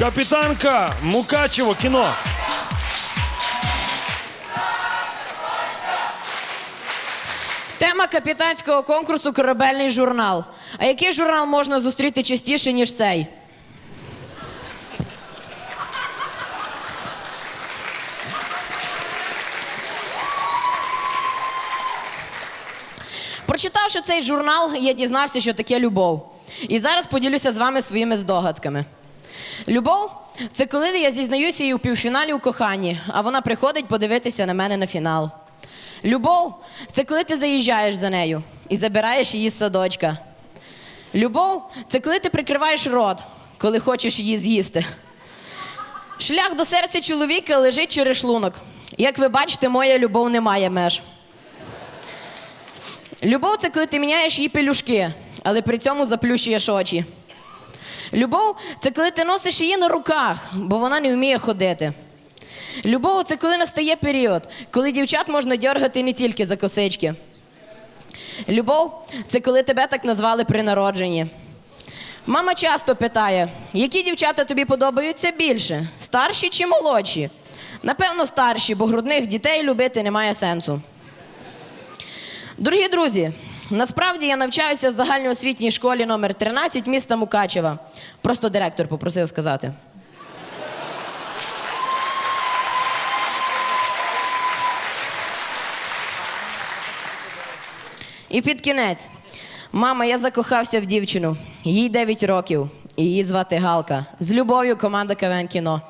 Капітанка Мукачево, кіно. Тема капітанського конкурсу корабельний журнал. А який журнал можна зустріти частіше, ніж цей? Прочитавши цей журнал, я дізнався, що таке любов. І зараз поділюся з вами своїми здогадками. Любов це коли я зізнаюся їй у півфіналі у коханні, а вона приходить подивитися на мене на фінал. Любов це коли ти заїжджаєш за нею і забираєш її з садочка. Любов це коли ти прикриваєш рот, коли хочеш її з'їсти. Шлях до серця чоловіка лежить через шлунок. Як ви бачите, моя любов не має меж. Любов це коли ти міняєш їй пелюшки, але при цьому заплющуєш очі. Любов це коли ти носиш її на руках, бо вона не вміє ходити. Любов це коли настає період, коли дівчат можна дергати не тільки за косички. Любов це коли тебе так назвали при народженні. Мама часто питає, які дівчата тобі подобаються більше, старші чи молодші? Напевно, старші, бо грудних дітей любити немає сенсу. Дорогі друзі, насправді я навчаюся в загальноосвітній школі номер 13 міста Мукачева. Просто директор попросив сказати. І під кінець. Мама, я закохався в дівчину. Їй 9 років. Її звати Галка. З любов'ю команда КВН кіно.